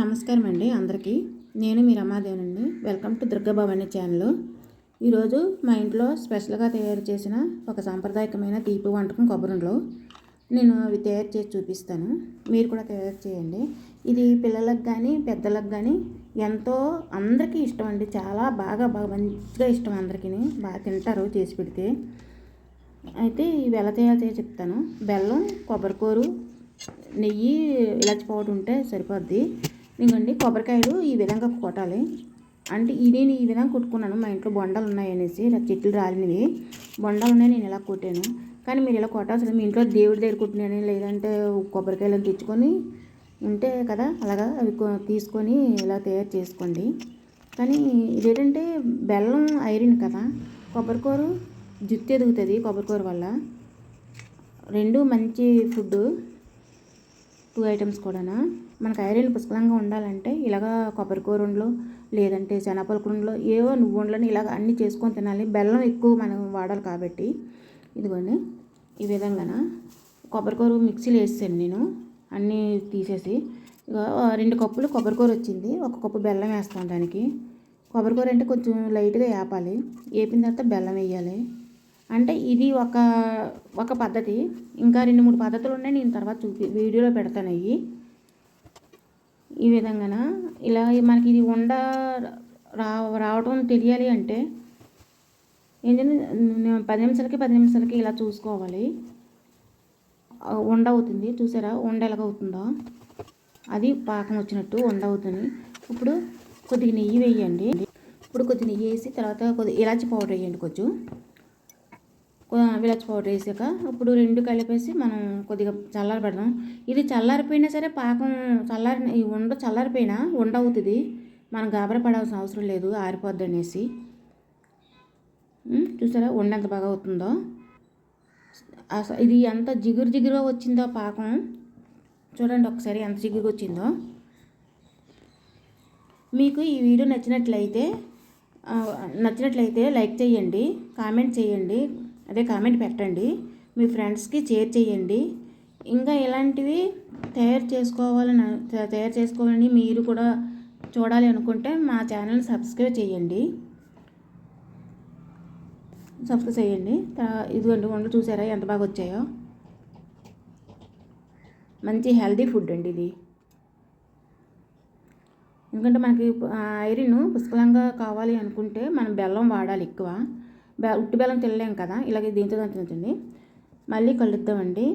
నమస్కారం అండి అందరికీ. నేను మీ రమాదేవనండి. Welcome to Durga Bhavani channel. ఈరోజు మా ఇంట్లో స్పెషల్గా తయారు చేసిన ఒక సాంప్రదాయకమైన తీపి వంటకం కొబ్బరిలో నేను అవి తయారు చేసి చూపిస్తాను. మీరు కూడా తయారు చేయండి. ఇది పిల్లలకు కానీ పెద్దలకు కానీ ఎంతో అందరికీ ఇష్టం అండి. చాలా బాగా బాగా మంచిగా ఇష్టం అందరికీ బాగా తింటారు చేసి పెడితే. అయితే ఇవి ఎలా తయారు చేసి చెప్తాను. బెల్లం కొబ్బరికూరు నెయ్యి ఇలాచి పౌడర్ ఉంటే సరిపోద్ది. ఇంకండి కొబ్బరికాయలు ఈ విధంగా కొట్టాలి. అంటే ఇది నేను ఈ విధంగా కొట్టుకున్నాను మా ఇంట్లో బొండాలు ఉన్నాయనేసి చెట్లు రాలినవి. బొండాలు ఉన్నాయి నేను ఇలా కొట్టాను. కానీ మీరు ఇలా కొట్టాల్సిన మీ ఇంట్లో దేవుడి దగ్గర కొట్టినాను లేదంటే కొబ్బరికాయలను తెచ్చుకొని ఉంటే కదా అలాగా అవి కొ- తీసుకొని ఇలా తయారు చేసుకోండి. కానీ ఇదేంటంటే బెల్లం ఐరన్ కదా కొబ్బరికూర జుట్టు ఎదుగుతుంది కొబ్బరికూర వల్ల. రెండు మంచి ఫుడ్ టూ ఐటమ్స్ కూడానా. మనకు ఐరన్ పుష్కలంగా ఉండాలంటే ఇలాగా కొబ్బరికూర కూరండ్లు లేదంటే శనగపలుకు ఉండలు ఏవో నువ్వు ఉండలని ఇలాగ అన్నీ చేసుకొని తినాలి. బెల్లం ఎక్కువ మనం వాడాలి కాబట్టి. ఇదిగోండి. ఈ విధంగాన? కొబ్బరికూర మిక్సీలో వేసాను నేను. అన్నీ తీసేసి ఇక రెండు కప్పులు కొబ్బరికూర వచ్చింది. ఒక కప్పు బెల్లం వేస్తాను దానికి. కొబ్బరికూర అంటే కొంచెం లైట్గా వేపాలి. వేపిన తర్వాత బెల్లం వేయాలి. అంటే ఇది ఒక ఒక పద్ధతి. ఇంకా రెండు మూడు పద్ధతులు ఉన్నాయి. నేను తర్వాత చూపి వీడియోలో పెడతాను అవి. ఈ విధంగాన? ఇలా మనకి ఇది ఉండ రా రావడం తెలియాలి అంటే ఏంటంటే పది నిమిషాలకి పది నిమిషాలకి ఇలా చూసుకోవాలి. వండ ఉండ అవుతుంది. చూసారా? ఉండ ఎలాగ అవుతుందో అది పాకం వచ్చినట్టు ఉండ అవుతుంది. ఇప్పుడు కొద్దిగా నెయ్యి వేయండి. ఇప్పుడు కొద్దిగా నెయ్యి వేసి తర్వాత కొద్దిగా ఇలాచి పౌడర్ వేయండి కొంచెం. విలాచ్ పౌడర్ వేసాక ఇప్పుడు రెండు కలిపేసి మనం కొద్దిగా చల్లారి పెడదాం. ఇది చల్లారిపోయినా సరే పాకం చల్లారి ఈ ఉండ చల్లారిపోయినా ఉండ అవుతుంది. మనం గాబర పడాల్సిన అవసరం లేదు. ఆరిపోద్ది అనేసి. చూసారా? ఉండ ఎంత బాగా అవుతుందో. ఇది ఎంత జిగురు జిగురుగా వచ్చిందో పాకం. చూడండి ఒకసారి ఎంత జిగురుగా వచ్చిందో. మీకు ఈ వీడియో నచ్చినట్లయితే నచ్చినట్లయితే లైక్ చేయండి కామెంట్ చేయండి. అదే కామెంట్ పెట్టండి. మీ ఫ్రెండ్స్కి షేర్ చేయండి. ఇంకా ఇలాంటివి తయారు చేసుకోవాలని తయారు చేసుకోవాలని మీరు కూడా చూడాలి అనుకుంటే మా ఛానల్ సబ్స్క్రైబ్ చేయండి. సబ్స్క్రైబ్ చేయండి. ఇదిగోండి వంటలు చూసారా? ఎంత బాగా వచ్చాయో. మంచి హెల్దీ ఫుడ్ అండి ఇది. ఎందుకంటే మనకి ఐరన్ పుష్కలంగా కావాలి అనుకుంటే మనం బెల్లం వాడాలి ఎక్కువ. బె ఉట్టి బెల్లం తినలేం కదా ఇలాగే దీంతో తినచ్చండి. మళ్ళీ కలుద్దామండి.